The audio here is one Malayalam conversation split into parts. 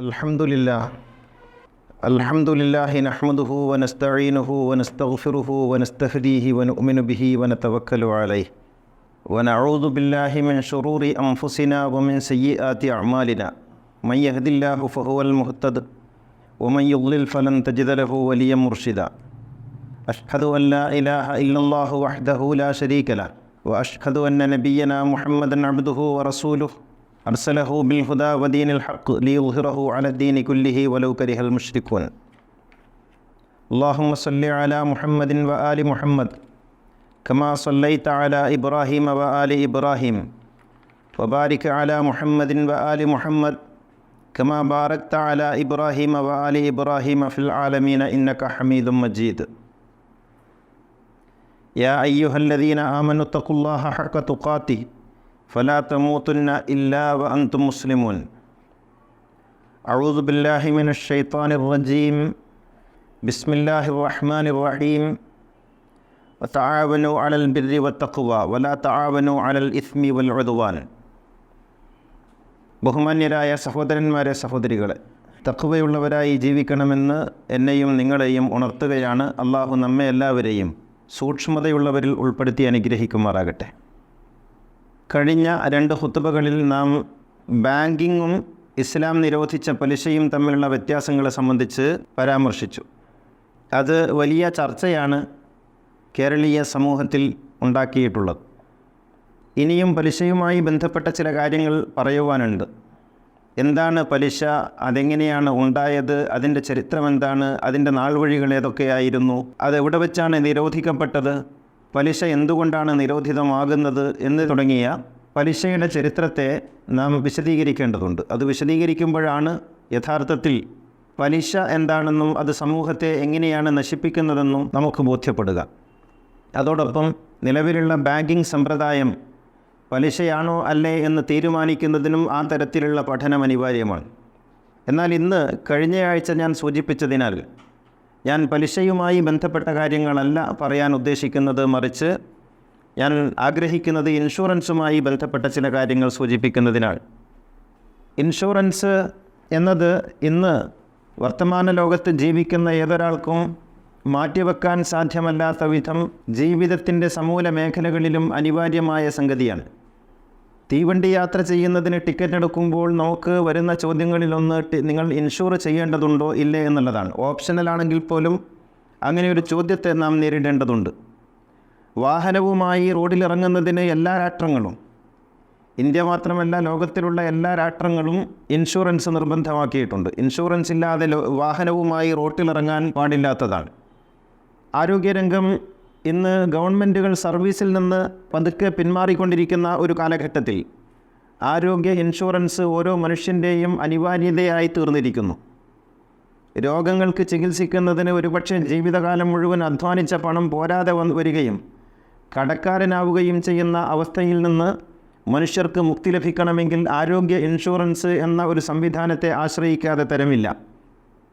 الحمد لله. الحمد لله نحمده ونستعينه ونستغفره ونستهديه ونؤمن به ونتوكل عليه. ونعوذ بالله من شرور أنفسنا ومن سيئات أعمالنا. من يهد الله فهو المهتد ومن يضلل فلن تجد له وليا مرشدا. أشهد أن لا إله إلا الله وحده لا شريك له وأشهد أن نبينا محمدا عبده ورسوله. أرسله بالهدى ودين الحق ليظهره على الدين كله ولو كره المشركون اللهم صل على محمد وآل محمد كما صليت على إبراهيم وآل إبراهيم وبارك على محمد وآل محمد كما باركت على إبراهيم وآل إبراهيم في العالمين إنك حميد مجيد يا أيها الذين آمنوا اتقوا الله حق تقاته فلا تموتن إلا وأنتم مسلمون أعوذ بالله من الشيطان الرجيم بسم الله الرحمن الرحيم وتعاونوا على البر والتقوى ولا تعاونوا على الإثم والعدوان ബഹുമാന്യരായ സഹോദരന്മാരെ സഹോദരികളെ തക്കുവയുള്ളവരായി ജീവിക്കണമെന്ന് എന്നെയും നിങ്ങളെയും ഉണർത്തുകയാണ് അള്ളാഹു നമ്മെ എല്ലാവരെയും സൂക്ഷ്മതയുള്ളവരിൽ ഉൾപ്പെടുത്തി അനുഗ്രഹിക്കുമാറാകട്ടെ കഴിഞ്ഞ രണ്ട് ഹുത്തുബകളിൽ നാം ബാങ്കിങ്ങും ഇസ്ലാം നിരോധിച്ച പലിശയും തമ്മിലുള്ള വ്യത്യാസങ്ങളെ സംബന്ധിച്ച് പരാമർശിച്ചു. അത് വലിയ ചർച്ചയാണ് കേരളീയ സമൂഹത്തിൽ ഉണ്ടാക്കിയിട്ടുള്ളത്. ഇനിയും പലിശയുമായി ബന്ധപ്പെട്ട ചില കാര്യങ്ങൾ പറയുവാനുണ്ട്. എന്താണ് പലിശ? അതെങ്ങനെയാണ് ഉണ്ടായത്? അതിന്റെ ചരിത്രം എന്താണ്? അതിന്റെ നാൾവഴികൾ ഏതൊക്കെയായിരുന്നു? അത് എവിടെ വെച്ചാണ് നിരോധിക്കപ്പെട്ടത്? പലിശ എന്തുകൊണ്ടാണ് നിരോധിതമാകുന്നത് എന്ന് തുടങ്ങിയ പലിശയുടെ ചരിത്രത്തെ നാം വിശദീകരിക്കേണ്ടതുണ്ട്. അത് വിശദീകരിക്കുമ്പോഴാണ് യഥാർത്ഥത്തിൽ പലിശ എന്താണെന്നും അത് സമൂഹത്തെ എങ്ങനെയാണ് നശിപ്പിക്കുന്നതെന്നും നമുക്ക് ബോധ്യപ്പെടുക. അതോടൊപ്പം നിലവിലുള്ള ബാങ്കിംഗ് സമ്പ്രദായം പലിശയാണോ അല്ലേ എന്ന് തീരുമാനിക്കുന്നതിനും ആ തരത്തിലുള്ള പഠനം അനിവാര്യമാണ്. എന്നാൽ ഇന്ന് കഴിഞ്ഞയാഴ്ച ഞാൻ സൂചിപ്പിച്ചതിനാൽ ഞാൻ പലിശയുമായി ബന്ധപ്പെട്ട കാര്യങ്ങളല്ല പറയാൻ ഉദ്ദേശിക്കുന്നത്. മറിച്ച് ഞാൻ ആഗ്രഹിക്കുന്നത് ഇൻഷുറൻസുമായി ബന്ധപ്പെട്ട ചില കാര്യങ്ങൾ സൂചിപ്പിക്കുന്നതിനാൽ. ഇൻഷുറൻസ് എന്നത് ഇന്ന് വർത്തമാന ലോകത്ത് ജീവിക്കുന്ന ഏതൊരാൾക്കും മാറ്റിവെക്കാൻ സാധ്യമല്ലാത്ത വിധം ജീവിതത്തിന്റെ സമൂല മേഖലകളിലും അനിവാര്യമായ സംഗതിയാണ്. തീവണ്ടി യാത്ര ചെയ്യുന്നതിന് ടിക്കറ്റ് എടുക്കുമ്പോൾ നമുക്ക് വരുന്ന ചോദ്യങ്ങളിലൊന്ന് നിങ്ങൾ ഇൻഷുർ ചെയ്യേണ്ടതുണ്ടോ ഇല്ലേ എന്നുള്ളതാണ്. ഓപ്ഷനലാണെങ്കിൽ പോലും അങ്ങനെ ഒരു ചോദ്യത്തെ നാം നേരിടേണ്ടതുണ്ട്. വാഹനവുമായി റോഡിലിറങ്ങുന്നതിന് എല്ലാ രാഷ്ട്രങ്ങളും ഇന്ത്യ മാത്രമല്ല ലോകത്തിലുള്ള എല്ലാ രാഷ്ട്രങ്ങളും ഇൻഷുറൻസ് നിർബന്ധമാക്കിയിട്ടുണ്ട്. ഇൻഷുറൻസ് ഇല്ലാതെ വാഹനവുമായി റോട്ടിലിറങ്ങാൻ പാടില്ലാത്തതാണ്. ആരോഗ്യരംഗം ഇന്ന് ഗവൺമെന്റുകൾ സർവീസിൽ നിന്ന് പതുക്കെ പിന്മാറിക്കൊണ്ടിരിക്കുന്ന ഒരു കാലഘട്ടത്തിൽ ആരോഗ്യ ഇൻഷുറൻസ് ഓരോ മനുഷ്യന്റെയും അനിവാര്യതയായി തീർന്നിരിക്കുന്നു. രോഗങ്ങൾക്ക് ചികിത്സിക്കുന്നതിന് ഒരുപക്ഷെ ജീവിതകാലം മുഴുവൻ അധ്വാനിച്ച പണം പോരാതെ വരികയും കടക്കാരനാവുകയും ചെയ്യുന്ന അവസ്ഥയിൽ നിന്ന് മനുഷ്യർക്ക് മുക്തി ലഭിക്കണമെങ്കിൽ ആരോഗ്യ ഇൻഷുറൻസ് എന്ന ഒരു സംവിധാനത്തെ ആശ്രയിക്കാതെ തരമില്ല.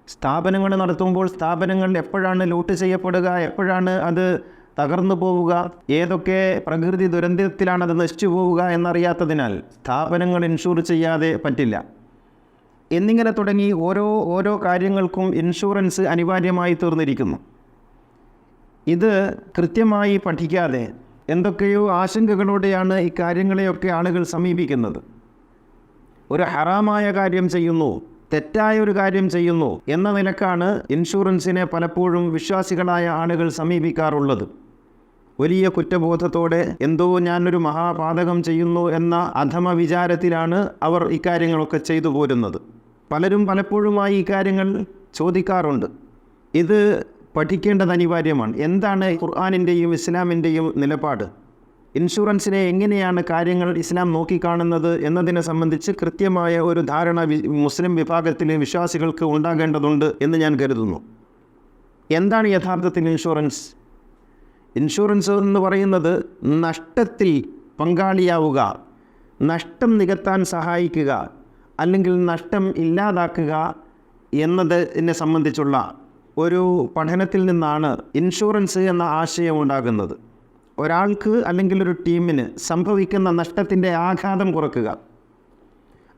സ്ഥാപനങ്ങൾ നടത്തുമ്പോൾ സ്ഥാപനങ്ങൾ എപ്പോഴാണ് ലൂട്ട് ചെയ്യപ്പെടുക എപ്പോഴാണ് അത് തകർന്നു പോവുക ഏതൊക്കെ പ്രകൃതി ദുരന്തത്തിലാണത് നശിച്ചു പോവുക എന്നറിയാത്തതിനാൽ സ്ഥാപനങ്ങൾ ഇൻഷൂർ ചെയ്യാതെ പറ്റില്ല. എന്നിങ്ങനെ തുടങ്ങി ഓരോ ഓരോ കാര്യങ്ങൾക്കും ഇൻഷുറൻസ് അനിവാര്യമായി തീർന്നിരിക്കുന്നു. ഇത് കൃത്യമായി പഠിക്കാതെ എന്തൊക്കെയോ ആശങ്കകളോടെയാണ് ഈ ആളുകൾ സമീപിക്കുന്നത്. ഒരു ഹറാമായ കാര്യം ചെയ്യുന്നു തെറ്റായ ഒരു കാര്യം ചെയ്യുന്നു എന്ന നിലക്കാണ് ഇൻഷുറൻസിനെ പലപ്പോഴും വിശ്വാസികളായ ആളുകൾ സമീപിക്കാറുള്ളത്. വലിയ കുറ്റബോധത്തോടെ എന്തോ ഞാനൊരു മഹാപാതകം ചെയ്യുന്നു എന്ന അധമ വിചാരത്തിലാണ് അവർ ഇക്കാര്യങ്ങളൊക്കെ ചെയ്തു പോരുന്നത്. പലരും പലപ്പോഴുമായി ഇക്കാര്യങ്ങൾ ചോദിക്കാറുണ്ട്. ഇത് പഠിക്കേണ്ടത് അനിവാര്യമാണ്. എന്താണ് ഖുർആാനിന്റെയും ഇസ്ലാമിന്റെയും നിലപാട്? ഇൻഷുറൻസിനെ എങ്ങനെയാണ് കാര്യങ്ങൾ ഇസ്ലാം നോക്കിക്കാണുന്നത് എന്നതിനെ സംബന്ധിച്ച് കൃത്യമായ ഒരു ധാരണ മുസ്ലിം വിഭാഗത്തിലെ വിശ്വാസികൾക്ക് ഉണ്ടാകേണ്ടതുണ്ട് എന്ന് ഞാൻ കരുതുന്നു. എന്താണ് യഥാർത്ഥത്തിൽ ഇൻഷുറൻസ്? ഇൻഷുറൻസ് എന്ന് പറയുന്നത് നഷ്ടത്തിൽ പങ്കാളിയാവുക നഷ്ടം നികത്താൻ സഹായിക്കുക അല്ലെങ്കിൽ നഷ്ടം ഇല്ലാതാക്കുക എന്നതിനെ സംബന്ധിച്ചുള്ള ഒരു പഠനത്തിൽ നിന്നാണ് ഇൻഷുറൻസ് എന്ന ആശയം ഉണ്ടാകുന്നത്. ഒരാൾക്ക് അല്ലെങ്കിൽ ഒരു ടീമിന് സംഭവിക്കുന്ന നഷ്ടത്തിന്റെ ആഘാതം കുറക്കുക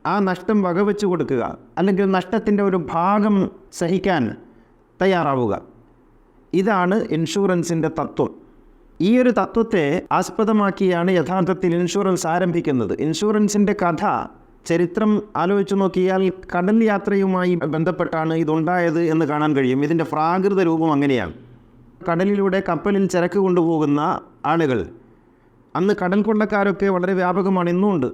ആ നഷ്ടം വകവെച്ച് കൊടുക്കുക അല്ലെങ്കിൽ നഷ്ടത്തിന്റെ ഒരു ഭാഗം സഹിക്കാൻ തയ്യാറാവുക. ഇതാണ് ഇൻഷുറൻസിന്റെ തത്വം. ഈ ഒരു തത്വത്തെ ആസ്പദമാക്കിയാണ് യഥാർത്ഥത്തിൽ ഇൻഷുറൻസ് ആരംഭിക്കുന്നത്. ഇൻഷുറൻസിന്റെ കഥ ചരിത്രം ആലോചിച്ച് നോക്കിയാൽ കടൽ യാത്രയുമായി ബന്ധപ്പെട്ടാണ് ഇതുണ്ടായത് എന്ന് കാണാൻ കഴിയും. ഇതിന്റെ പ്രാകൃത രൂപം അങ്ങനെയാണ്. കടലിലൂടെ കപ്പലിൽ ചരക്ക് കൊണ്ടുപോകുന്ന ആളുകൾ. അന്ന് കടൽ കൊള്ളക്കാരൊക്കെ വളരെ വ്യാപകമാണ് ഇന്നുമുണ്ട്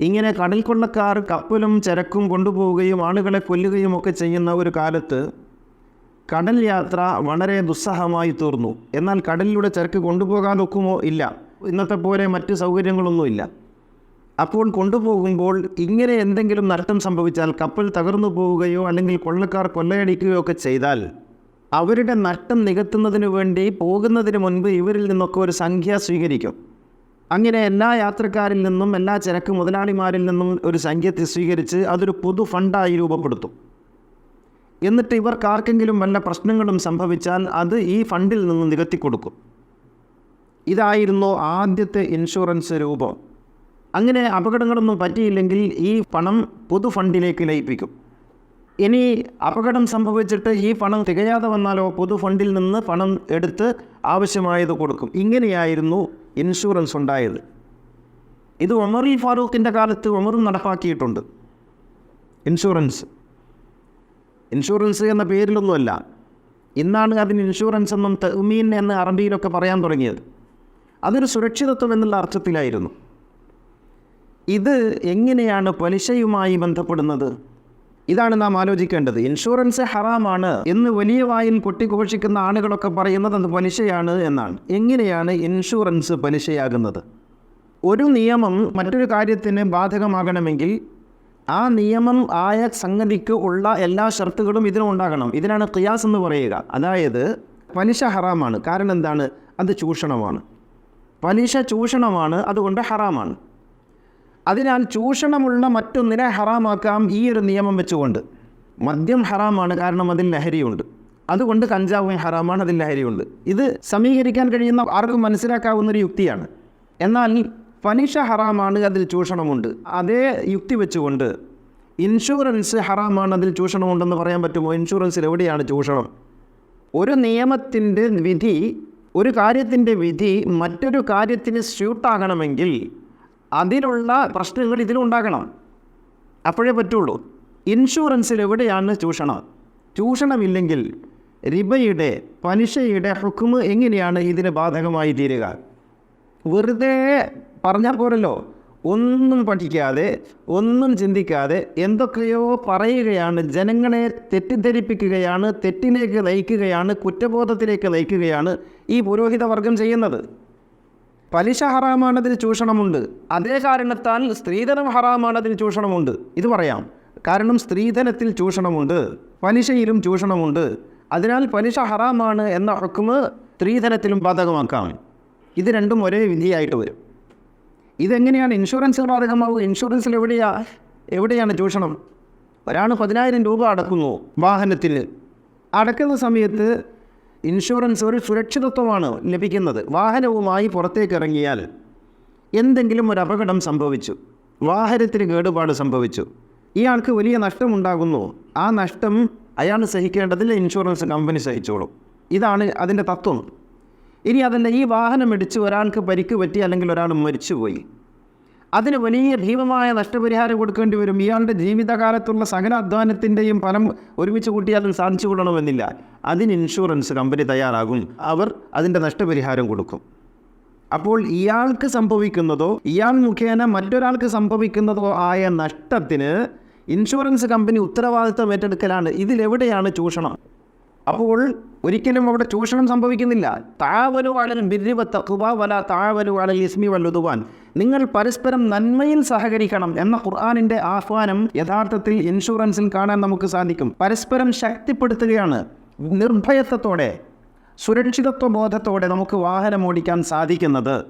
ഇങ്ങനെ കടൽ കൊള്ളക്കാർ കപ്പലും ചരക്കും കൊണ്ടുപോവുകയും ആളുകളെ കൊല്ലുകയും ഒക്കെ ചെയ്യുന്ന ഒരു കാലത്ത് കടൽ യാത്ര വളരെ ദുസ്സഹമായി തീർന്നു. എന്നാൽ കടലിലൂടെ ചരക്ക് കൊണ്ടുപോകാൻ ഒക്കുമോ ഇല്ല. ഇന്നത്തെ പോലെ മറ്റ് സൗകര്യങ്ങളൊന്നുമില്ല അപ്പോൾ കൊണ്ടുപോകുമ്പോൾ ഇങ്ങനെ എന്തെങ്കിലും നഷ്ടം സംഭവിച്ചാൽ കപ്പൽ തകർന്നു പോവുകയോ അല്ലെങ്കിൽ കൊള്ളക്കാർ കൊള്ളയടിക്കുകയോ ഒക്കെ ചെയ്താൽ അവരുടെ നഷ്ടം നികത്തുന്നതിന് വേണ്ടി പോകുന്നതിന് മുൻപ് ഇവരിൽ നിന്നൊക്കെ ഒരു സംഖ്യ സ്വീകരിക്കും. അങ്ങനെ എല്ലാ യാത്രക്കാരിൽ നിന്നും എല്ലാ ചരക്ക് മുതലാളിമാരിൽ നിന്നും ഒരു സംഖ്യ സ്വീകരിച്ച് അതൊരു പൊതു ഫണ്ടായി രൂപപ്പെടുത്തും. എന്നിട്ട് ഇവർക്ക് ആർക്കെങ്കിലും വല്ല പ്രശ്നങ്ങളും സംഭവിച്ചാൽ അത് ഈ ഫണ്ടിൽ നിന്ന് നികത്തി കൊടുക്കും. ഇതായിരുന്നു ആദ്യത്തെ ഇൻഷുറൻസ് രൂപം. അങ്ങനെ അപകടങ്ങളൊന്നും പറ്റിയില്ലെങ്കിൽ ഈ പണം പൊതു ഫണ്ടിലേക്ക് ലയിപ്പിക്കും. ഇനി അപകടം സംഭവിച്ചിട്ട് ഈ പണം തികയാതെ വന്നാലോ പൊതു ഫണ്ടിൽ നിന്ന് പണം എടുത്ത് ആവശ്യമായത് കൊടുക്കും. ഇങ്ങനെയായിരുന്നു ഇൻഷുറൻസ് ഉണ്ടായത്. ഇത് ഉമറുൽ ഫാറൂഖിന്റെ കാലത്ത് ഒമറും നടപ്പാക്കിയിട്ടുണ്ട്. ഇൻഷുറൻസ്. ഇൻഷുറൻസ് എന്ന പേരിലൊന്നുമല്ല. ഇന്നാണ് അതിന് ഇൻഷുറൻസ് എന്നും തെമീൻ എന്ന് അറബിയിലൊക്കെ പറയാൻ തുടങ്ങിയത്. അതൊരു സുരക്ഷിതത്വം എന്നുള്ള അർത്ഥത്തിലായിരുന്നു. ഇത് എങ്ങനെയാണ് പലിശയുമായി ബന്ധപ്പെടുന്നത്? ഇതാണ് നാം ആലോചിക്കേണ്ടത്. ഇൻഷുറൻസ് ഹറാമാണ് എന്ന് വലിയ വായിൽ കൊട്ടിഘോഷിക്കുന്ന ആളുകളൊക്കെ പറയുന്നത് അത് പലിശയാണ് എന്നാണ്. എങ്ങനെയാണ് ഇൻഷുറൻസ് പലിശയാകുന്നത്? ഒരു നിയമം മറ്റൊരു കാര്യത്തിന് ബാധകമാകണമെങ്കിൽ ആ നിയമം ആയ സംഗതിക്ക് ഉള്ള എല്ലാ ഷർത്തുകളും ഇതിനും ഉണ്ടാകണം. ഇതിനാണ് ഖിയാസ് എന്ന് പറയുക. അതായത് പലിശ ഹറാമാണ്. കാരണം എന്താണ്? അത് ചൂഷണമാണ്. പലിശ ചൂഷണമാണ് അതുകൊണ്ട് ഹറാമാണ്. അതിനാൽ ചൂഷണമുള്ള മറ്റൊന്നിനെ ഹറാമാക്കാം ഈ ഒരു നിയമം വെച്ചുകൊണ്ട്. മദ്യം ഹറാമാണ് കാരണം അതിൽ ലഹരിയുണ്ട്. അതുകൊണ്ട് കഞ്ചാവും ഹറാമാണ് അതിൽ ലഹരിയുണ്ട്. ഇത് സമീകരിക്കാൻ കഴിയുന്ന ആർക്കും മനസ്സിലാക്കാവുന്ന ഒരു യുക്തിയാണ്. എന്നാൽ പലിശ ഹറാമാണ് അതിൽ ചൂഷണമുണ്ട്. അതേ യുക്തി വെച്ചുകൊണ്ട് ഇൻഷുറൻസ് ഹറാമാണ് അതിൽ ചൂഷണമുണ്ടെന്ന് പറയാൻ പറ്റുമോ? ഇൻഷുറൻസിൽ എവിടെയാണ് ചൂഷണം? ഒരു നിയമത്തിന്റെ വിധി ഒരു കാര്യത്തിന്റെ വിധി മറ്റൊരു കാര്യത്തിന് സ്യൂട്ടാകണമെങ്കിൽ അതിനുള്ള പ്രശ്നങ്ങൾ ഇതിലുണ്ടാകണം. അപ്പോഴേ പറ്റുള്ളൂ. ഇൻഷുറൻസിൽ എവിടെയാണ് ചൂഷണം? ചൂഷണമില്ലെങ്കിൽ റിബയുടെ പലിശയുടെ ഹുക്കുമ് എങ്ങനെയാണ് ഇതിന് ബാധകമായി തീരുക? വെറുതെ പറഞ്ഞാൽ പോരല്ലോ. ഒന്നും പഠിക്കാതെ ഒന്നും ചിന്തിക്കാതെ എന്തൊക്കെയോ പറയുകയാണ് ജനങ്ങളെ തെറ്റിദ്ധരിപ്പിക്കുകയാണ് തെറ്റിലേക്ക് നയിക്കുകയാണ് കുറ്റബോധത്തിലേക്ക് നയിക്കുകയാണ് ഈ പുരോഹിതവർഗം ചെയ്യുന്നത്. പലിശ ഹറാമാണതിന് ചൂഷണമുണ്ട്. അതേ കാരണത്താൽ സ്ത്രീധനം ഹറാമാണതിന് ചൂഷണമുണ്ട്. ഇത് പറയാം. കാരണം സ്ത്രീധനത്തിൽ ചൂഷണമുണ്ട്. പലിശയിലും ചൂഷണമുണ്ട്. അതിനാൽ പലിശ ഹറാമാണ് എന്ന ഹുക്കുമ് സ്ത്രീധനത്തിലും ബാധകമാക്കാം. ഇത് രണ്ടും ഒരേ വിധിയായിട്ട് വരും. ഇതെങ്ങനെയാണ് ഇൻഷുറൻസിൽ ബാധകമാവുക? ഇൻഷുറൻസിൽ എവിടെയാ എവിടെയാണ് ചൂഷണം? ഒരാൾ പതിനായിരം രൂപ അടക്കുന്നു വാഹനത്തിൽ. അടക്കുന്ന സമയത്ത് ഇൻഷുറൻസ് ഒരു സുരക്ഷിതത്വമാണ് ലഭിക്കുന്നത്. വാഹനവുമായി പുറത്തേക്ക് ഇറങ്ങിയാൽ എന്തെങ്കിലും ഒരു അപകടം സംഭവിച്ചു. വാഹനത്തിന് കേടുപാട് സംഭവിച്ചു. ഇയാൾക്ക് വലിയ നഷ്ടമുണ്ടാകുന്നു. ആ നഷ്ടം അയാൾ സഹിക്കേണ്ടതിൽ ഇൻഷുറൻസ് കമ്പനി സഹിച്ചോളും. ഇതാണ് അതിന്റെ തത്വം. ഇനി അതല്ല ഈ വാഹനം ഇടിച്ച് ഒരാൾക്ക് പരിക്ക് പറ്റി അല്ലെങ്കിൽ ഒരാൾ മരിച്ചുപോയി. അതിന് വലിയ ഭീമമായ നഷ്ടപരിഹാരം കൊടുക്കേണ്ടി വരും. ഇയാളുടെ ജീവിതകാലത്തുള്ള സകല അധ്വാനത്തിന്റെയും ഫലം ഒരുമിച്ച് കൂട്ടിയാൽ അത് സാധിച്ചു കൊള്ളണമെന്നില്ല. അതിന് ഇൻഷുറൻസ് കമ്പനി തയ്യാറാകും. അവർ അതിന്റെ നഷ്ടപരിഹാരം കൊടുക്കും. അപ്പോൾ ഇയാൾക്ക് സംഭവിക്കുന്നതോ ഇയാൾ മുഖേന മറ്റൊരാൾക്ക് സംഭവിക്കുന്നതോ ആയ നഷ്ടത്തിന് ഇൻഷുറൻസ് കമ്പനി ഉത്തരവാദിത്തം ഏറ്റെടുക്കലാണ്. ഇതിലെവിടെയാണ് ചൂഷണം? അപ്പോൾ ഒരിക്കലും അവിടെ ചൂഷണം സംഭവിക്കുന്നില്ല. താവലു ബിരിവ തഖ്വ വല താവലു അലൽ ഇസ്മി വല്ലുതുവാൻ നിങ്ങൾ പരസ്പരം നന്മയിൽ സഹകരിക്കണം എന്ന ഖുർആാനിന്റെ ആഹ്വാനം യഥാർത്ഥത്തിൽ ഇൻഷുറൻസിൽ കാണാൻ നമുക്ക് സാധിക്കും. പരസ്പരം ശക്തിപ്പെടുത്തുകയാണ്. നിർഭയത്വത്തോടെ സുരക്ഷിതത്വ ബോധത്തോടെ നമുക്ക് വാഹനം ഓടിക്കാൻ സാധിക്കുന്നത്.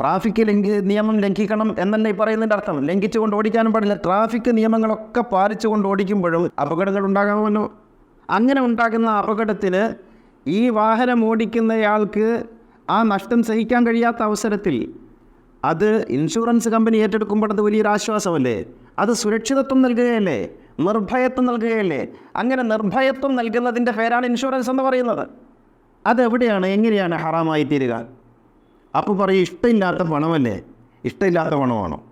ട്രാഫിക് ലംഘി നിയമം ലംഘിക്കണം എന്നല്ല ഈ പറയുന്നതിന്റെ അർത്ഥം. ലംഘിച്ചുകൊണ്ട് ഓടിക്കാനും പാടില്ല. ട്രാഫിക് നിയമങ്ങളൊക്കെ പാലിച്ചുകൊണ്ട് ഓടിക്കുമ്പോഴും അപകടങ്ങൾ ഉണ്ടാകാമല്ലോ അങ്ങനെ ഉണ്ടാകുന്ന അപകടത്തിൽ ഈ വാഹനം ഓടിക്കുന്നയാൾക്ക് ആ നഷ്ടം സഹിക്കാൻ കഴിയാത്ത അവസരത്തിൽ അത് ഇൻഷുറൻസ് കമ്പനി ഏറ്റെടുക്കുമ്പോൾ അത് ആശ്വാസമല്ലേ? അത് സുരക്ഷിതത്വം നൽകുകയല്ലേ? നിർഭയത്വം നൽകുകയല്ലേ? അങ്ങനെ നിർഭയത്വം നൽകുന്നതിന്റെ പേരാണ് ഇൻഷുറൻസ് എന്ന് പറയുന്നത്. അതെവിടെയാണ്? എങ്ങനെയാണ് ഹറാമായി തീരുക അപ്പോൾ പറയും ഇഷ്ടമില്ലാത്ത പണമല്ലേ? ഇഷ്ടമില്ലാത്ത പണമാണോ?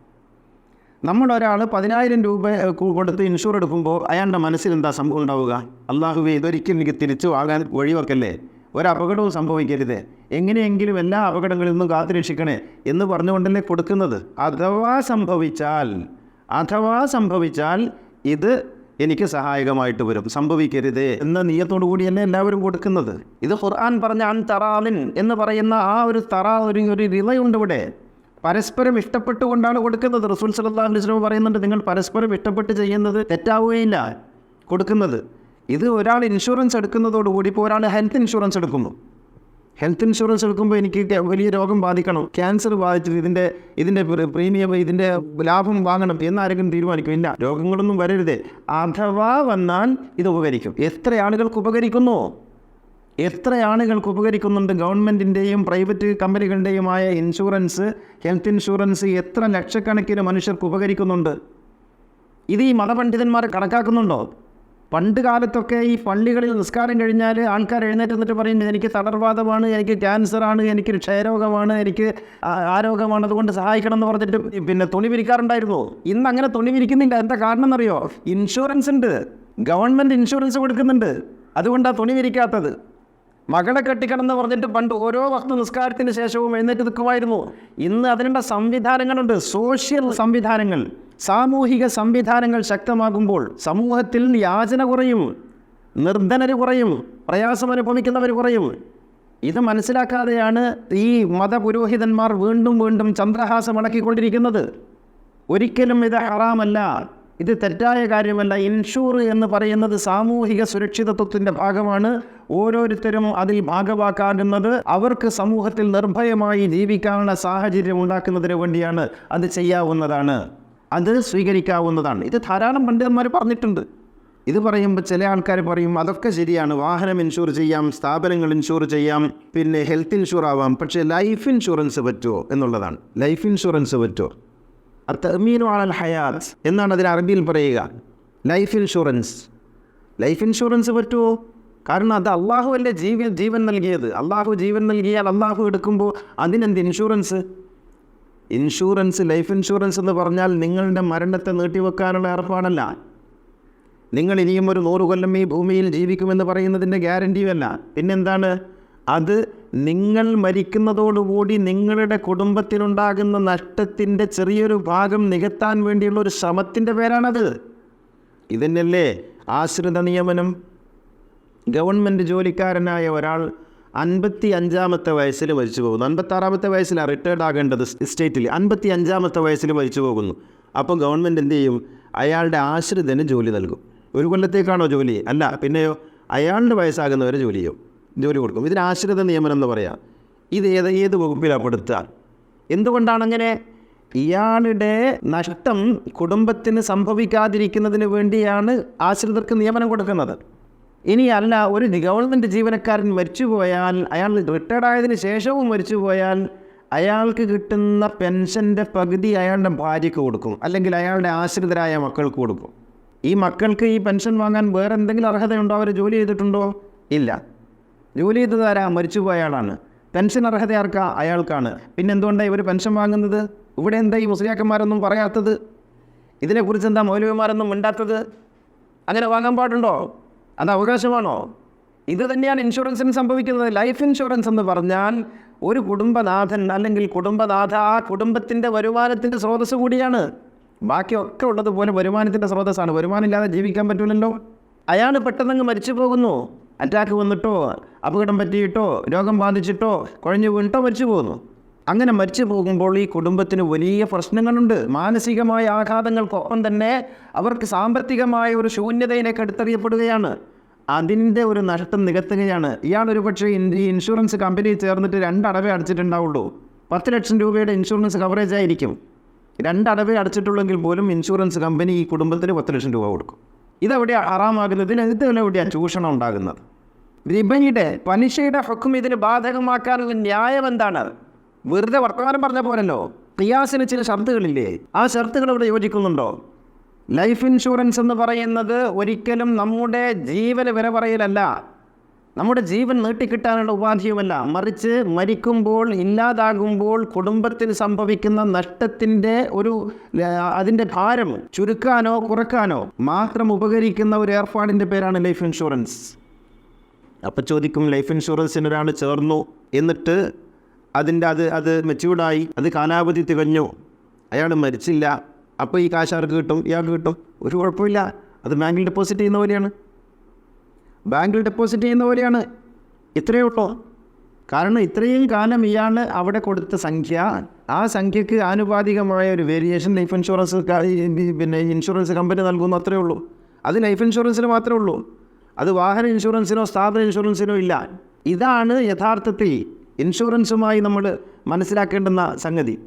നമ്മളൊരാൾ പതിനായിരം രൂപ കൊടുത്ത് ഇൻഷുർ എടുക്കുമ്പോൾ അയാളുടെ മനസ്സിൽ എന്താ സംഭവം ഉണ്ടാവുക? അള്ളാഹുവെ ഇതൊരിക്കലും എനിക്ക് തിരിച്ചു വാങ്ങാൻ വഴിവെക്കല്ലേ? ഒരപകടവും സംഭവിക്കരുത്. എങ്ങനെയെങ്കിലും എല്ലാ അപകടങ്ങളിൽ നിന്നും കാത്തുരക്ഷിക്കണേ എന്ന് പറഞ്ഞുകൊണ്ടല്ലേ കൊടുക്കുന്നത്. അഥവാ സംഭവിച്ചാൽ അഥവാ സംഭവിച്ചാൽ ഇത് എനിക്ക് സഹായകമായിട്ട് വരും. സംഭവിക്കരുത് എന്ന നീയത്തോടു കൂടിയല്ലേ എല്ലാവരും കൊടുക്കുന്നത്. ഇത് ഖുർആൻ പറഞ്ഞ അൻ തറാലിൻ എന്ന് പറയുന്ന ആ ഒരു തറ ഒരു ഒരു റിലയുണ്ട് ഇവിടെ. പരസ്പരം ഇഷ്ടപ്പെട്ടുകൊണ്ടാണ് കൊടുക്കുന്നത്. റസൂൽ സല്ലല്ലാഹു അലൈഹി വസല്ലം പറയുന്നുണ്ട് നിങ്ങൾ പരസ്പരം ഇഷ്ടപ്പെട്ട് ചെയ്യുന്നത് തെറ്റാവുകയില്ല കൊടുക്കുന്നത്. ഇത് ഒരാൾ ഇൻഷുറൻസ് എടുക്കുന്നതോടുകൂടി ഇപ്പോൾ ഒരാൾ ഹെൽത്ത് ഇൻഷുറൻസ് എടുക്കുന്നു. ഹെൽത്ത് ഇൻഷുറൻസ് എടുക്കുമ്പോൾ എനിക്ക് വലിയ രോഗം ബാധിക്കണം. ക്യാൻസർ ബാധിച്ചത് ഇതിന്റെ ഇതിന്റെ പ്രീമിയം ഇതിന്റെ ലാഭം വാങ്ങണം എന്നാരെങ്കിലും തീരുമാനിക്കും. ഇല്ല രോഗങ്ങളൊന്നും വരരുതേ. അഥവാ വന്നാൽ ഇത് ഉപകരിക്കും. എത്ര ആളുകൾക്ക് ഉപകരിക്കുന്നു? എത്ര ആളുകൾക്ക് ഉപകരിക്കുന്നുണ്ട് ഗവൺമെന്റിന്റെയും പ്രൈവറ്റ് കമ്പനികളുടെയുമായ ഇൻഷുറൻസ് ഹെൽത്ത് ഇൻഷുറൻസ് എത്ര ലക്ഷക്കണക്കിന് മനുഷ്യർക്ക് ഉപകരിക്കുന്നുണ്ട്? ഇത് ഈ മതപണ്ഡിതന്മാർ കണക്കാക്കുന്നുണ്ടോ? പണ്ട് കാലത്തൊക്കെ ഈ പള്ളികളിൽ നിസ്കാരം കഴിഞ്ഞാൽ ആൾക്കാർ എഴുന്നേറ്റ് എന്നിട്ട് പറയുന്നത് എനിക്ക് തളർവാദമാണ് എനിക്ക് ക്യാൻസറാണ് എനിക്ക് ക്ഷയരോഗമാണ് എനിക്ക് ആ- ആ രോഗമാണ് അതുകൊണ്ട് സഹായിക്കണം എന്ന് പറഞ്ഞിട്ട് പിന്നെ തുണി വിരിക്കാറുണ്ടായിരുന്നു. ഇന്ന് അങ്ങനെ തുണി വിരിക്കുന്നില്ല. എന്താ കാരണം എന്നറിയോ? ഇൻഷുറൻസ് ഉണ്ട്. ഗവൺമെന്റ് ഇൻഷുറൻസ് കൊടുക്കുന്നുണ്ട്. അതുകൊണ്ടാണ് തുണി വിരിക്കാത്തത്. മകളെ കെട്ടിക്കണമെന്ന് പറഞ്ഞിട്ട് പണ്ട് ഓരോ വക്ത നിസ്കാരത്തിന് ശേഷവും എഴുന്നേറ്റ് നിൽക്കുമായിരുന്നു. ഇന്ന് അതിനുള്ള സംവിധാനങ്ങളുണ്ട്. സോഷ്യൽ സംവിധാനങ്ങൾ സാമൂഹിക സംവിധാനങ്ങൾ ശക്തമാകുമ്പോൾ സമൂഹത്തിൽ യാചന കുറയും നിർധനർ കുറയും പ്രയാസം അനുഭവിക്കുന്നവർ കുറയും. ഇത് മനസ്സിലാക്കാതെയാണ് ഈ മതപുരോഹിതന്മാർ വീണ്ടും വീണ്ടും ചന്ദ്രഹാസം അടക്കിക്കൊണ്ടിരിക്കുന്നത്. ഒരിക്കലും ഇത് ഹറാമല്ല. ഇത് തെറ്റായ കാര്യമല്ല. ഇൻഷൂർ എന്ന് പറയുന്നത് സാമൂഹിക സുരക്ഷിതത്വത്തിന്റെ ഭാഗമാണ്. ഓരോരുത്തരും അതിൽ ഭാഗമാക്കാകുന്നത് അവർക്ക് സമൂഹത്തിൽ നിർഭയമായി ജീവിക്കാനുള്ള സാഹചര്യം ഉണ്ടാക്കുന്നതിന് വേണ്ടിയാണ് അത് ചെയ്യാവുന്നതാണ്. അത് സ്വീകരിക്കാവുന്നതാണ്. ഇത് ധാരാളം പണ്ഡിതന്മാർ പറഞ്ഞിട്ടുണ്ട്. ഇത് പറയുമ്പോൾ ചില ആൾക്കാർ പറയും അതൊക്കെ ശരിയാണ്. വാഹനം ഇൻഷൂർ ചെയ്യാം സ്ഥാപനങ്ങൾ ഇൻഷൂർ ചെയ്യാം പിന്നെ ഹെൽത്ത് ഇൻഷൂർ ആവാം. പക്ഷേ ലൈഫ് ഇൻഷുറൻസ് പറ്റുമോ? എന്നുള്ളതാണ്. ലൈഫ് ഇൻഷുറൻസ് പറ്റുമോ? അത്തമീനു ആളൽ ഹയാത്ത് എന്നാണ് അതിന് അറബിയിൽ പറയുക. ലൈഫ് ഇൻഷുറൻസ് ലൈഫ് ഇൻഷുറൻസ് പറ്റുമോ കാരണം അത് അള്ളാഹു അല്ലേ ജീവൻ ജീവൻ നൽകിയത്. അള്ളാഹു ജീവൻ നൽകിയാൽ അള്ളാഹു എടുക്കുമ്പോൾ അതിനെന്ത് ഇൻഷുറൻസ് ഇൻഷുറൻസ് ലൈഫ് ഇൻഷുറൻസ് എന്ന് പറഞ്ഞാൽ നിങ്ങളുടെ മരണത്തെ നീട്ടിവെക്കാനുള്ള ഏർപ്പാടല്ല. നിങ്ങൾ ഇനിയും ഒരു നൂറ് കൊല്ലം ഈ ഭൂമിയിൽ ജീവിക്കുമെന്ന് പറയുന്നതിന്റെ ഗ്യാരണ്ടിയുമല്ല പിന്നെന്താണ്? അത് നിങ്ങൾ മരിക്കുന്നതോടുകൂടി നിങ്ങളുടെ കുടുംബത്തിനുണ്ടാകുന്ന നഷ്ടത്തിന്റെ ചെറിയൊരു ഭാഗം നികത്താൻ വേണ്ടിയുള്ള ഒരു ശ്രമത്തിന്റെ പേരാണത്. ഇതന്നെയല്ലേ ആശ്രിത നിയമനം? ഗവൺമെന്റ് ജോലിക്കാരനായ ഒരാൾ അൻപത്തി അഞ്ചാമത്തെ വയസ്സിൽ മരിച്ചു പോകുന്നു. അൻപത്താറാമത്തെ വയസ്സിലാണ് റിട്ടയർഡ് ആകേണ്ടത് സ്റ്റേറ്റിൽ. അൻപത്തി അഞ്ചാമത്തെ വയസ്സിൽ മരിച്ചു പോകുന്നു. അപ്പോൾ ഗവൺമെന്റ് എന്ത് ചെയ്യും? അയാളുടെ ആശ്രിതന് ജോലി നൽകും. ഒരു കൊല്ലത്തേക്കാണോ ജോലി? അല്ല പിന്നെയോ അയാളുടെ വയസ്സാകുന്നവരെ ജോലി ചെയ്യും. ജോലി കൊടുക്കും. ഇതിന് ആശ്രിത നിയമനം എന്ന് പറയാം. ഇത് ഏത് ഏത് വകുപ്പിലാണ് എന്തുകൊണ്ടാണ് അങ്ങനെ ഇയാളുടെ നഷ്ടം കുടുംബത്തിന് സംഭവിക്കാതിരിക്കുന്നതിന് വേണ്ടിയാണ് ആശ്രിതർക്ക് നിയമനം കൊടുക്കുന്നത്? ഇനി അല്ല ഒരു ഗവൺമെന്റ് ജീവനക്കാരൻ മരിച്ചുപോയാൽ അയാൾ റിട്ടയർഡ് ആയതിനു ശേഷവും മരിച്ചുപോയാൽ അയാൾക്ക് കിട്ടുന്ന പെൻഷന്റെ പകുതി അയാളുടെ ഭാര്യയ്ക്ക് കൊടുക്കും. അല്ലെങ്കിൽ അയാളുടെ ആശ്രിതരായ മക്കൾക്ക് കൊടുക്കും. ഈ മക്കൾക്ക് ഈ പെൻഷൻ വാങ്ങാൻ വേറെ എന്തെങ്കിലും അർഹതയുണ്ടോ? അവർ ജോലി ചെയ്തിട്ടുണ്ടോ? ഇല്ല. ജോലി ആരാ മരിച്ചുപോയ ആളാണ്. പെൻഷൻ അർഹത ആർക്കാ അയാൾക്കാണ്. പിന്നെ എന്തുകൊണ്ടാണ് ഇവർ പെൻഷൻ വാങ്ങുന്നത്? ഇവിടെ എന്താ ഈ മുസ്ലിയാക്കന്മാരൊന്നും പറയാത്തത്? ഇതിനെക്കുറിച്ച് എന്താ മൗലവിമാരൊന്നും മിണ്ടാത്തത്? അങ്ങനെ വാങ്ങാൻ പാടുണ്ടോ? അത് അവകാശമാണോ? ഇത് തന്നെയാണ് ഇൻഷുറൻസിന് സംഭവിക്കുന്നത്. ലൈഫ് ഇൻഷുറൻസ് എന്ന് പറഞ്ഞാൽ ഒരു കുടുംബനാഥൻ അല്ലെങ്കിൽ കുടുംബനാഥ ആ കുടുംബത്തിന്റെ വരുമാനത്തിന്റെ സ്രോതസ് കൂടിയാണ്. ബാക്കിയൊക്കെ ഉള്ളതുപോലെ വരുമാനത്തിന്റെ സ്രോതസ്സാണ്. വരുമാനമില്ലാതെ ജീവിക്കാൻ പറ്റില്ലല്ലോ അയാൾ പെട്ടെന്നങ്ങ് മരിച്ചു പോകുന്നു അറ്റാക്ക് വന്നിട്ടോ? അപകടം പറ്റിയിട്ടോ രോഗം ബാധിച്ചിട്ടോ കുഴഞ്ഞു വീണിട്ടോ മരിച്ചു പോകുന്നു അങ്ങനെ മരിച്ചു പോകുമ്പോൾ ഈ കുടുംബത്തിന് വലിയ പ്രശ്നങ്ങളുണ്ട്. മാനസികമായ ആഘാതങ്ങൾക്കൊപ്പം തന്നെ അവർക്ക് സാമ്പത്തികമായ ഒരു ശൂന്യതയിലേക്ക് അടുത്തറിയപ്പെടുകയാണ്. അതിന്റെ ഒരു നഷ്ടം നികത്തുകയാണ്. ഇയാൾ ഒരു പക്ഷേ ഈ ഇൻഷുറൻസ് കമ്പനി ചേർന്നിട്ട് രണ്ടടവേ അടച്ചിട്ടുണ്ടാവുള്ളൂ. പത്ത് ലക്ഷം രൂപയുടെ ഇൻഷുറൻസ് കവറേജ് ആയിരിക്കും. രണ്ടടവേ അടച്ചിട്ടുള്ളെങ്കിൽ പോലും ഇൻഷുറൻസ് കമ്പനി ഈ കുടുംബത്തിന് പത്ത് ലക്ഷം രൂപ കൊടുക്കും. ഇതെവിടെയാണ് ഹറാമാകുന്നത് ഇതിന് എവിടെയാണ് ചൂഷണം ഉണ്ടാകുന്നത്? റിബയുടെ പലിശയുടെ ഹക്കും ഇതിന് ബാധകമാക്കാനുള്ള ന്യായം എന്താണ് വെറുതെ വർത്തമാനം പറഞ്ഞ പോരല്ലോ. ഖിയാസിന് ചില ഷർത്തുകളില്ലേ? ആ ഷർത്തുകൾ ഇവിടെ യോജിക്കുന്നുണ്ടോ? ലൈഫ് ഇൻഷുറൻസ് എന്ന് പറയുന്നത് ഒരിക്കലും നമ്മുടെ ജീവന് വില പറയലല്ല നമ്മുടെ ജീവൻ നീട്ടിക്കിട്ടാനുള്ള ഉപാധിയുമല്ല. മറിച്ച് മരിക്കുമ്പോൾ ഇല്ലാതാകുമ്പോൾ കുടുംബത്തിന് സംഭവിക്കുന്ന നഷ്ടത്തിന്റെ ഒരു അതിന്റെ ഭാരം ചുരുക്കാനോ കുറക്കാനോ മാത്രം ഉപകരിക്കുന്ന ഒരു ഏർപ്പാടിന്റെ പേരാണ് ലൈഫ് ഇൻഷുറൻസ്. അപ്പോൾ ചോദിക്കും ലൈഫ് ഇൻഷുറൻസിന് ഒരാൾ ചേർന്നു. എന്നിട്ട് അതിന്റെ അത് അത് മെച്യൂർഡായി അത് കാലാവധി തികഞ്ഞു. അയാൾ മരിച്ചില്ല. അപ്പോൾ ഈ കാശ് ആർക്ക് കിട്ടും? ഇയാൾക്ക് കിട്ടും. ഒരു കുഴപ്പമില്ല. അത് ബാങ്കിൽ ഡെപ്പോസിറ്റ് ചെയ്യുന്ന പോലെയാണ്. ബാങ്കിൽ ഡെപ്പോസിറ്റ് ചെയ്യുന്ന പോലെയാണ്. ഇത്രയേ ഉള്ളൂ. കാരണം ഇത്രയും കാലം ഇയാൾ അവിടെ കൊടുത്ത സംഖ്യ ആ സംഖ്യക്ക് ആനുപാതികമായ ഒരു വേരിയേഷൻ ലൈഫ് ഇൻഷുറൻസ് പിന്നെ ഇൻഷുറൻസ് കമ്പനി നൽകുന്നു അത്രയേ ഉള്ളൂ. അത് ലൈഫ് ഇൻഷുറൻസിന് മാത്രമേ ഉള്ളൂ. അത് വാഹന ഇൻഷുറൻസിനോ സ്ഥാപന ഇൻഷുറൻസിനോ ഇല്ല. ഇതാണ് യഥാർത്ഥത്തിൽ ഇൻഷുറൻസുമായി നമ്മൾ മനസ്സിലാക്കേണ്ടുന്ന സംഗതി.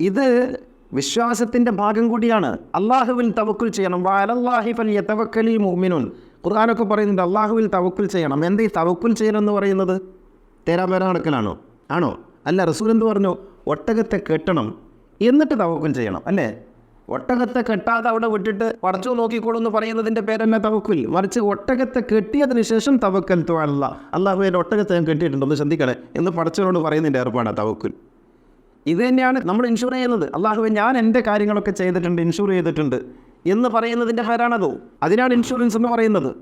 ഇത് വിശ്വാസത്തിന്റെ ഭാഗം കൂടിയാണ്. അള്ളാഹുവിൽ തവക്കുൽ ചെയ്യണം. വാലല്ലാഹി ഫൽ യതവക്കലിൽ മുഹ്മിനുൻ ഖുർആനൊക്കെ പറയുന്നുണ്ട് അള്ളാഹുവിൽ തവക്കുൽ ചെയ്യണം. എന്താ ഈ തവക്കുൽ ചെയ്യണം എന്ന് പറയുന്നത് തേരാപേര നടക്കലാണോ? ആണോ? അല്ല റസൂൽ എന്ത് പറഞ്ഞു? ഒട്ടകത്തെ കെട്ടണം. എന്നിട്ട് തവക്കുൽ ചെയ്യണം അല്ലേ? ഒട്ടകത്തെ കെട്ടാതെ അവിടെ വിട്ടിട്ട് പടച്ചു നോക്കിക്കോളൂ എന്ന് പറയുന്നതിന്റെ പേരല്ല തവക്കുൽ? മറിച്ച് ഒട്ടകത്തെ കെട്ടിയതിന് ശേഷം തവക്കൽ തോഴല്ല അള്ളാഹു എന്റെ ഒട്ടകത്തെ ഞാൻ കെട്ടിയിട്ടുണ്ട് ഒന്ന് ശ്രദ്ധിക്കണേ. എന്ന് പടച്ചവനോട് പറയുന്നതിന്റെ ഏർപ്പാടാണ് തവക്കുൽ. ഇത് തന്നെയാണ് നമ്മൾ ഇൻഷുർ ചെയ്യുന്നത്. അള്ളാഹുവെ ഞാൻ എന്റെ കാര്യങ്ങളൊക്കെ ചെയ്തിട്ടുണ്ട് ഇൻഷുർ ചെയ്തിട്ടുണ്ട് എന്ന് പറയുന്നതിന്റെ പേരാണതോ അതിനാണ് ഇൻഷുറൻസ് എന്ന് പറയുന്നത്.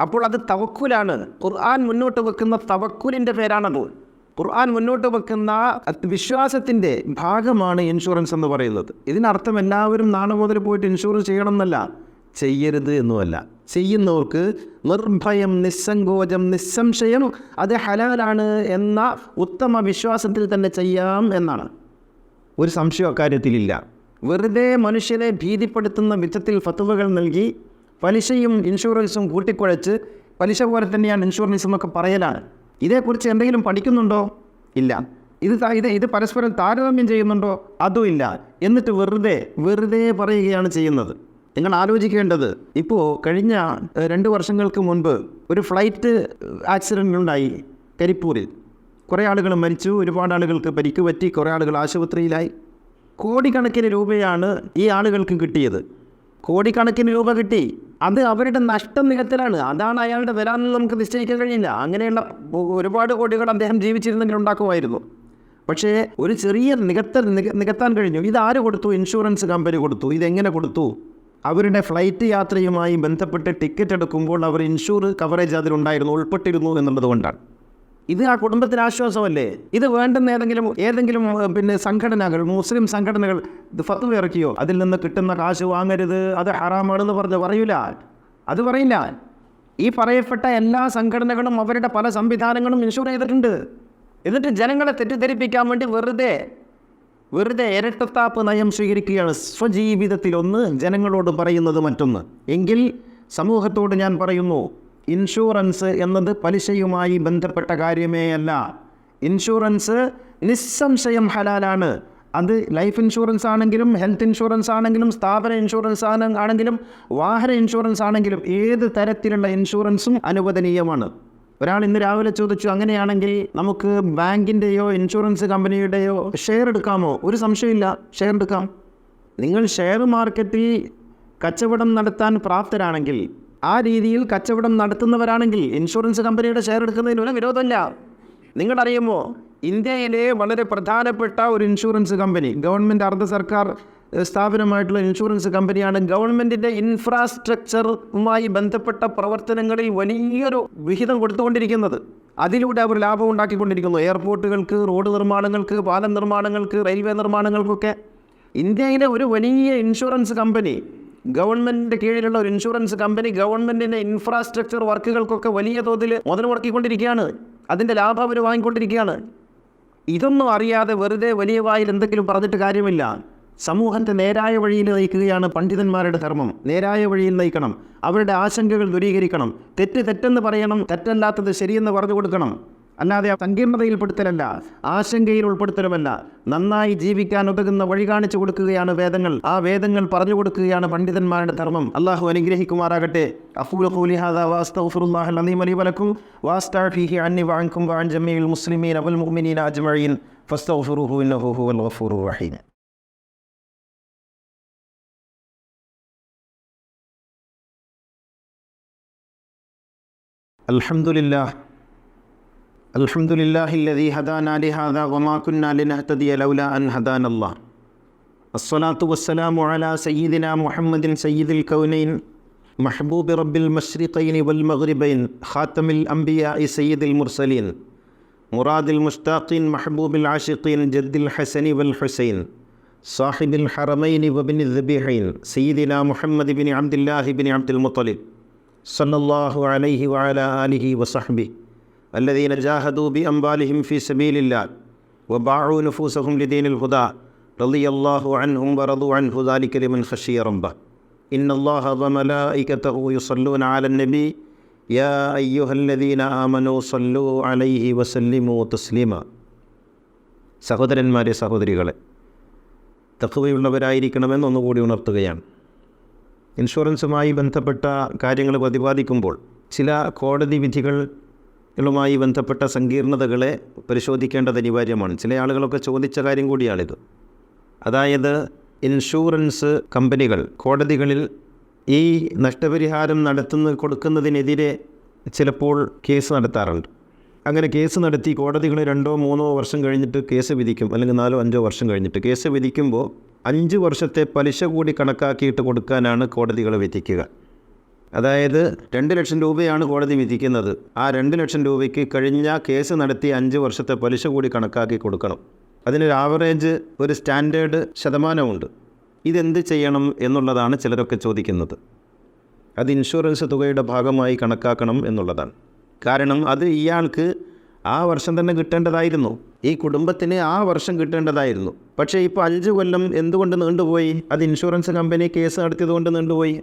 അപ്പോൾ അത് തവക്കുലാണ്. ഖുർആൻ മുന്നോട്ട് വെക്കുന്ന തവക്കുലിന്റെ പേരാണത്? ഖുർആൻ മുന്നോട്ട് വെക്കുന്ന വിശ്വാസത്തിന്റെ ഭാഗമാണ് ഇൻഷുറൻസ് എന്ന് പറയുന്നത്. ഇതിനർത്ഥം എല്ലാവരും നാളെ മുതൽ പോയിട്ട് ഇൻഷുറൻസ് ചെയ്യണം എന്നല്ല ചെയ്യരുത് എന്നുമല്ല. ചെയ്യുന്നവർക്ക് നിർഭയം നിസ്സങ്കോചം നിസ്സംശയം അത് ഹലാലാണ് എന്ന ഉത്തമ വിശ്വാസത്തിൽ തന്നെ ചെയ്യാം എന്നാണ്. ഒരു സംശയം അക്കാര്യത്തിലില്ല. വെറുതെ മനുഷ്യനെ ഭീതിപ്പെടുത്തുന്ന വിധത്തിൽ ഫത്തുവകൾ നൽകി പലിശയും ഇൻഷുറൻസും കൂട്ടിക്കുഴച്ച് പലിശ പോലെ തന്നെയാണ് ഇൻഷുറൻസ് എന്നൊക്കെ പറയലാണ്. ഇതേക്കുറിച്ച് എന്തെങ്കിലും പഠിക്കുന്നുണ്ടോ? ഇല്ല. ഇത് ഇത് ഇത് പരസ്പരം താരതമ്യം ചെയ്യുന്നുണ്ടോ? അതും ഇല്ല. എന്നിട്ട് വെറുതെ വെറുതെ പറയുകയാണ് ചെയ്യുന്നത്. നിങ്ങൾ ആലോചിക്കേണ്ടത് ഇപ്പോൾ കഴിഞ്ഞ രണ്ട് വർഷങ്ങൾക്ക് മുൻപ് ഒരു ഫ്ലൈറ്റ് ആക്സിഡന്റ് ഉണ്ടായി കരിപ്പൂരിൽ. കുറേ ആളുകൾ മരിച്ചു ഒരുപാട് ആളുകൾക്ക് പരിക്ക് പറ്റി കുറേ ആളുകൾ ആശുപത്രിയിലായി. കോടിക്കണക്കിന് രൂപയാണ് ഈ ആളുകൾക്ക് കിട്ടിയത്. കോടിക്കണക്കിന് രൂപ കിട്ടി. അത് അവരുടെ നഷ്ടം നികത്തലാണ് അതാണ് അയാളുടെ വില എന്ന് നമുക്ക് നിശ്ചയിക്കാൻ കഴിയില്ല. അങ്ങനെയുള്ള ഒരുപാട് കോടികൾ അദ്ദേഹം ജീവിച്ചിരുന്നെങ്കിൽ ഉണ്ടാക്കുമായിരുന്നു. പക്ഷേ ഒരു ചെറിയ നികത്തൽ നിക- നികത്താൻ കഴിഞ്ഞു. ഇതാര് കൊടുത്തു? ഇൻഷുറൻസ് കമ്പനി കൊടുത്തു. ഇതെങ്ങനെ കൊടുത്തു? അവരുടെ ഫ്ലൈറ്റ് യാത്രയുമായി ബന്ധപ്പെട്ട് ടിക്കറ്റ് എടുക്കുമ്പോൾ അവർ ഇൻഷുർ കവറേജ് അതിലുണ്ടായിരുന്നു ഉൾപ്പെട്ടിരുന്നു എന്നുള്ളത് കൊണ്ടാണ്. ഇത് ആ കുടുംബത്തിന് ആശ്വാസമല്ലേ? ഇത് വേണ്ടുന്ന ഏതെങ്കിലും ഏതെങ്കിലും പിന്നെ സംഘടനകൾ മുസ്ലിം സംഘടനകൾ ഇത് ഫത്വ ഇറക്കിയോ? അതിൽ നിന്ന് കിട്ടുന്ന കാശ് വാങ്ങരുത് അത് ഹറാമാണെന്ന് പറഞ്ഞ് പറയൂല. അത് പറയില്ല. ഈ പറയപ്പെട്ട എല്ലാ സംഘടനകളും അവരുടെ പല സംവിധാനങ്ങളും ഇൻഷുർ ചെയ്തിട്ടുണ്ട്. എന്നിട്ട് ജനങ്ങളെ തെറ്റിദ്ധരിപ്പിക്കാൻ വേണ്ടി വെറുതെ വെറുതെ ഇരട്ടത്താപ്പ് നയം സ്വീകരിക്കുകയാണ് സ്വജീവിതത്തിലൊന്ന് ജനങ്ങളോട് പറയുന്നത് മറ്റൊന്ന്. എങ്കിൽ സമൂഹത്തോട് ഞാൻ പറയുന്നു ഇൻഷുറൻസ് എന്നത് പലിശയുമായി ബന്ധപ്പെട്ട കാര്യമേ അല്ല ഇൻഷുറൻസ് നിസ്സംശയം ഹലാലാണ്. അത് ലൈഫ് ഇൻഷുറൻസ് ആണെങ്കിലും ഹെൽത്ത് ഇൻഷുറൻസ് ആണെങ്കിലും സ്ഥാപന ഇൻഷുറൻസ് ആണെങ്കിലും വാഹന ഇൻഷുറൻസ് ആണെങ്കിലും ഏത് തരത്തിലുള്ള ഇൻഷുറൻസും അനുവദനീയമാണ്. ഒരാൾ ഇന്ന് രാവിലെ ചോദിച്ചു അങ്ങനെയാണെങ്കിൽ നമുക്ക് ബാങ്കിന്റെയോ ഇൻഷുറൻസ് കമ്പനിയുടെയോ ഷെയർ എടുക്കാമോ? ഒരു സംശയമില്ല. ഷെയർ എടുക്കാം. നിങ്ങൾ ഷെയർ മാർക്കറ്റിൽ കച്ചവടം നടത്താൻ പ്രാപ്തരാണെങ്കിൽ ആ രീതിയിൽ കച്ചവടം നടത്തുന്നവരാണെങ്കിൽ ഇൻഷുറൻസ് കമ്പനിയുടെ ഷെയർ എടുക്കുന്നതിന് ഒരു വിരോധമില്ല. നിങ്ങളറിയുമോ? ഇന്ത്യയിലെ വളരെ പ്രധാനപ്പെട്ട ഒരു ഇൻഷുറൻസ് കമ്പനി ഗവൺമെന്റ് അർദ്ധ സർക്കാർ സ്ഥാപനമായിട്ടുള്ള ഇൻഷുറൻസ് കമ്പനിയാണ് ഗവൺമെന്റിന്റെ ഇൻഫ്രാസ്ട്രക്ചറുമായി ബന്ധപ്പെട്ട പ്രവർത്തനങ്ങളിൽ വലിയൊരു വിഹിതം കൊടുത്തുകൊണ്ടിരിക്കുന്നത്. അതിലൂടെ അവർ ലാഭം ഉണ്ടാക്കിക്കൊണ്ടിരിക്കുന്നു. എയർപോർട്ടുകൾക്ക് റോഡ് നിർമ്മാണങ്ങൾക്ക് പാലം നിർമ്മാണങ്ങൾക്ക് റെയിൽവേ നിർമ്മാണങ്ങൾക്കൊക്കെ. ഇന്ത്യയിലെ ഒരു വലിയ ഇൻഷുറൻസ് കമ്പനി ഗവൺമെന്റിന്റെ കീഴിലുള്ള ഒരു ഇൻഷുറൻസ് കമ്പനി ഗവൺമെന്റിന്റെ ഇൻഫ്രാസ്ട്രക്ചർ വർക്കുകൾക്കൊക്കെ വലിയ തോതിൽ മുതൽ മുടക്കിക്കൊണ്ടിരിക്കുകയാണ് അതിന്റെ ലാഭം അവർ വാങ്ങിക്കൊണ്ടിരിക്കുകയാണ്. ഇതൊന്നും അറിയാതെ വെറുതെ വലിയ വായിൽ എന്തെങ്കിലും പറഞ്ഞിട്ട് കാര്യമില്ല. സമൂഹത്തെ നേരായ വഴിയിൽ നയിക്കുകയാണ് പണ്ഡിതന്മാരുടെ ധർമ്മം. നേരായ വഴിയിൽ നയിക്കണം. അവരുടെ ആശങ്കകൾ ദൂരീകരിക്കണം. തെറ്റ് തെറ്റെന്ന് പറയണം. തെറ്റല്ലാത്തത് ശരിയെന്ന് പറഞ്ഞു കൊടുക്കണം. അല്ലാതെ സങ്കീർണതയിൽപ്പെടുത്തലല്ല ആശങ്കയിൽ ഉൾപ്പെടുത്തലുമല്ല നന്നായി ജീവിക്കാൻ ഉതകുന്ന വഴി കാണിച്ചു കൊടുക്കുകയാണ് വേദങ്ങൾ. ആ വേദങ്ങൾ പറഞ്ഞു കൊടുക്കുകയാണ് പണ്ഡിതന്മാരുടെ ധർമ്മം. അള്ളാഹു അനുഗ്രഹിക്കുമാറാകട്ടെ. അഫൂൽ ഖൂലിഹാദ മുഅ്മിനീന അജ്മഈൻ. ഇന്നഹു ഹുവൽ റഹീം. അൽഹംദുലില്ലാഹ്. الحمد لله الذي هدانا لهذا وما كنا لنهتدي لولا أن هدانا الله. الصلاة والسلام على سيدنا محمد سيد الكونين محبوب رب المشرقين والمغربين خاتم الأنبياء سيد المرسلين مراد المشتاقين محبوب العاشقين جد الحسن والحسين صاحب الحرمين وابن الذبيحين سيدنا محمد بن عبد الله بن عبد المطلب صلى الله عليه وعلى آله وصحبه. الذين جاهدوا بأموالهم في سبيل الله وباعوا نفوسهم لدين الهدى رضي الله عنهم ورضوا عنه ذلك لمن خشي ربه إن الله وملائكته يصلون على النبي يا أيها الذين آمنوا صلوا عليه وسلموا تسليما സഹോദരന്മാരെ സഹോദരികളെ തക്കവയുള്ളവരായിരിക്കണമെന്ന് ഒന്നുകൂടി ഉണർത്തുകയാണ് ഇൻഷുറൻസുമായി ബന്ധപ്പെട്ട കാര്യങ്ങൾ പ്രതിപാദിക്കുമ്പോൾ ചില കോടതി വിധികളുമായി ബന്ധപ്പെട്ട സങ്കീർണതകളെ പരിശോധിക്കേണ്ടത് അനിവാര്യമാണ്. ചില ആളുകളൊക്കെ ചോദിച്ച കാര്യം കൂടിയാണിത്. അതായത് ഇൻഷുറൻസ് കമ്പനികൾ കോടതികളിൽ ഈ നഷ്ടപരിഹാരം നടത്തുന്ന കൊടുക്കുന്നതിനെതിരെ ചിലപ്പോൾ കേസ് നടത്താറുണ്ട്. അങ്ങനെ കേസ് നടത്തി കോടതികൾ രണ്ടോ മൂന്നോ വർഷം കഴിഞ്ഞിട്ട് കേസ് വിധിക്കും അല്ലെങ്കിൽ നാലോ അഞ്ചോ വർഷം കഴിഞ്ഞിട്ട് കേസ് വിധിക്കുമ്പോൾ അഞ്ച് വർഷത്തെ പലിശ കൂടി കണക്കാക്കിയിട്ട് കൊടുക്കാനാണ് കോടതികൾ വിധിക്കുക. അതായത് രണ്ട് ലക്ഷം രൂപയാണ് കോടതി വിധിക്കുന്നത്. ആ രണ്ട് ലക്ഷം രൂപയ്ക്ക് കഴിഞ്ഞ കേസ് നടത്തി അഞ്ച് വർഷത്തെ പലിശ കൂടി കണക്കാക്കി കൊടുക്കണം. അതിനൊരു ആവറേജ് ഒരു സ്റ്റാൻഡേർഡ് ശതമാനമുണ്ട്. ഇതെന്ത് ചെയ്യണം എന്നുള്ളതാണ് ചിലരൊക്കെ ചോദിക്കുന്നത്. അത് ഇൻഷുറൻസ് തുകയുടെ ഭാഗമായി കണക്കാക്കണം എന്നുള്ളതാണ്. കാരണം അത് ഇയാൾക്ക് ആ വർഷം തന്നെ കിട്ടേണ്ടതായിരുന്നു. ഈ കുടുംബത്തിന് ആ വർഷം കിട്ടേണ്ടതായിരുന്നു. പക്ഷേ ഇപ്പോൾ അഞ്ച് കൊല്ലം എന്തുകൊണ്ട് നീണ്ടുപോയി? അത് ഇൻഷുറൻസ് കമ്പനി കേസ് നടത്തിയതുകൊണ്ട് നീണ്ടുപോയി.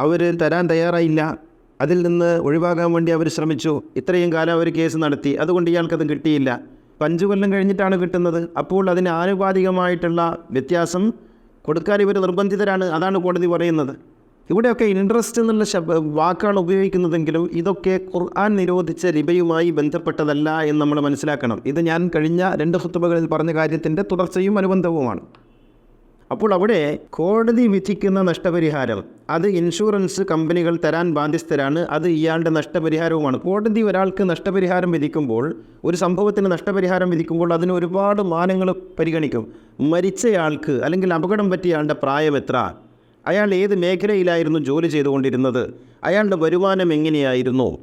അവർ തരാൻ തയ്യാറായില്ല. അതിൽ നിന്ന് ഒഴിവാകാൻ വേണ്ടി അവർ ശ്രമിച്ചു. ഇത്രയും കാലം അവർ കേസ് നടത്തി. അതുകൊണ്ട് ഇയാൾക്കത് കിട്ടിയില്ല. അഞ്ച് കൊല്ലം കഴിഞ്ഞിട്ടാണ് കിട്ടുന്നത്. അപ്പോൾ അതിന് ആനുപാതികമായിട്ടുള്ള വ്യത്യാസം കൊടുക്കാൻ ഇവർ നിർബന്ധിതരാണ്. അതാണ് കോടതി പറയുന്നത്. ഇവിടെയൊക്കെ ഇൻട്രസ്റ്റ് എന്നുള്ള ശബ് വാക്കാണ് ഉപയോഗിക്കുന്നതെങ്കിലും ഇതൊക്കെ ഖുർആൻ നിരോധിച്ച രിബയുമായി ബന്ധപ്പെട്ടതല്ല എന്ന് നമ്മൾ മനസ്സിലാക്കണം. ഇത് ഞാൻ കഴിഞ്ഞ രണ്ട് ഹുത്തുബകളിൽ പറഞ്ഞ കാര്യത്തിന്റെ തുടർച്ചയും അനുബന്ധവുമാണ്. അപ്പോൾ അവിടെ കോടതി വിധിക്കുന്ന നഷ്ടപരിഹാരം അത് ഇൻഷുറൻസ് കമ്പനികൾ തരാൻ ബാധ്യസ്ഥരാണ് അത് ഇയാളുടെ നഷ്ടപരിഹാരവുമാണ്. കോടതി ഒരാൾക്ക് നഷ്ടപരിഹാരം വിധിക്കുമ്പോൾ ഒരു സംഭവത്തിന് നഷ്ടപരിഹാരം വിധിക്കുമ്പോൾ അതിന് ഒരുപാട് മാനങ്ങൾ പരിഗണിക്കും. മരിച്ചയാൾക്ക് അല്ലെങ്കിൽ അപകടം പറ്റിയയാളുടെ പ്രായം എത്ര? അയാൾ ഏത് മേഖലയിലായിരുന്നു ജോലി ചെയ്തുകൊണ്ടിരുന്നത്? അയാളുടെ വരുമാനം എങ്ങനെയായിരുന്നു?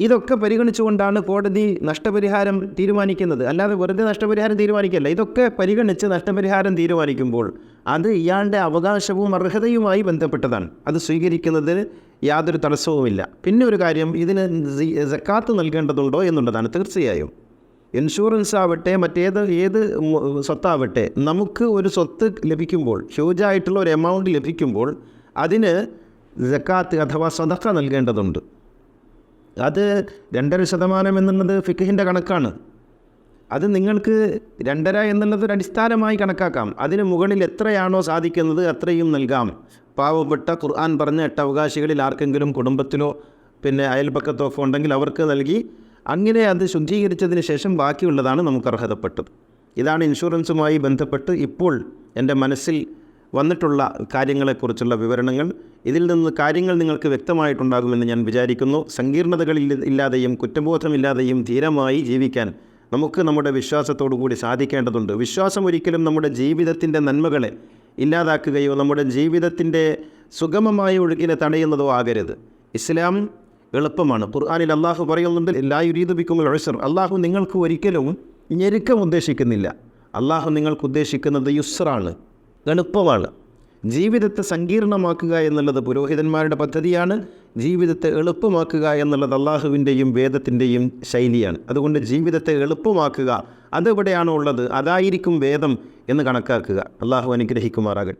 ഇതൊക്കെ പരിഗണിച്ചുകൊണ്ടാണ് കോടതി നഷ്ടപരിഹാരം തീരുമാനിക്കുന്നത്. അല്ലാതെ വെറുതെ നഷ്ടപരിഹാരം തീരുമാനിക്കല്ല. ഇതൊക്കെ പരിഗണിച്ച് നഷ്ടപരിഹാരം തീരുമാനിക്കുമ്പോൾ അത് ഇയാളുടെ അവകാശവും അർഹതയുമായി ബന്ധപ്പെട്ടതാണ്. അത് സ്വീകരിക്കുന്നതിൽ യാതൊരു തടസ്സവുമില്ല. പിന്നെ ഒരു കാര്യം ഇതിന് സക്കാത്ത് നൽകേണ്ടതുണ്ടോ എന്നുള്ളതാണ് തീർച്ചയായും. ഇൻഷുറൻസ് ആവട്ടെ മറ്റേത് ഏത് സ്വത്താവട്ടെ നമുക്ക് ഒരു സ്വത്ത് ലഭിക്കുമ്പോൾ ഹ്യൂജായിട്ടുള്ള ഒരു എമൗണ്ട് ലഭിക്കുമ്പോൾ അതിന് ജക്കാത്ത് അഥവാ സ്വതക്ക നൽകേണ്ടതുണ്ട്. അത് രണ്ടര ശതമാനം എന്നുള്ളത് ഫിഖിന്റെ കണക്കാണ്. അത് നിങ്ങൾക്ക് രണ്ടര എന്നുള്ളത് ഒരു അടിസ്ഥാനമായി കണക്കാക്കാം. അതിന് മുകളിൽ എത്രയാണോ സാധിക്കുന്നത് അത്രയും നൽകാം. പാവപ്പെട്ട ഖുർആൻ പറഞ്ഞ എട്ട് അവകാശികളിൽ ആർക്കെങ്കിലും കുടുംബത്തിലോ പിന്നെ അയൽപക്കത്തോ ഉണ്ടെങ്കിൽ അവർക്ക് നൽകി അങ്ങനെ അത് ശുദ്ധീകരിച്ചതിന് ശേഷം ബാക്കിയുള്ളതാണ് നമുക്ക് അർഹതപ്പെട്ടത്. ഇതാണ് ഇൻഷുറൻസുമായി ബന്ധപ്പെട്ട് ഇപ്പോൾ എന്റെ മനസ്സിൽ വന്നിട്ടുള്ള കാര്യങ്ങളെക്കുറിച്ചുള്ള വിവരണങ്ങൾ. ഇതിൽ നിന്ന് കാര്യങ്ങൾ നിങ്ങൾക്ക് വ്യക്തമായിട്ടുണ്ടാകുമെന്ന് ഞാൻ വിചാരിക്കുന്നു. സങ്കീർണതകളിൽ ഇല്ലാതെയും കുറ്റബോധമില്ലാതെയും ധീരമായി ജീവിക്കാൻ നമുക്ക് നമ്മുടെ വിശ്വാസത്തോടു കൂടി സാധിക്കേണ്ടതുണ്ട്. വിശ്വാസം ഒരിക്കലും നമ്മുടെ ജീവിതത്തിന്റെ നന്മകളെ ഇല്ലാതാക്കുകയോ നമ്മുടെ ജീവിതത്തിന്റെ സുഗമമായ ഒഴുകിനെ തടയുന്നതോ ആകരുത്. ഇസ്ലാം എളുപ്പമാണ്. ഖുർആാനിൽ അള്ളാഹു പറയുന്നുണ്ട് എല്ലാ യുരീദുബിക്കുമ്പോൾ ഒഴസർ അള്ളാഹു നിങ്ങൾക്ക് ഒരിക്കലും ഞെരുക്കം ഉദ്ദേശിക്കുന്നില്ല. അള്ളാഹു നിങ്ങൾക്ക് ഉദ്ദേശിക്കുന്നത് യുസ്റാണ് എളുപ്പമാണ്. ജീവിതത്തെ സങ്കീർണമാക്കുക എന്നുള്ളത് പുരോഹിതന്മാരുടെ പദ്ധതിയാണ്. ജീവിതത്തെ എളുപ്പമാക്കുക എന്നുള്ളത് അള്ളാഹുവിന്റെയും വേദത്തിന്റെയും ശൈലിയാണ്. അതുകൊണ്ട് ജീവിതത്തെ എളുപ്പമാക്കുക അതെവിടെയാണോ ഉള്ളത് അതായിരിക്കും വേദം എന്ന് കണക്കാക്കുക. അള്ളാഹു അനുഗ്രഹിക്കുമാറാകട്ടെ.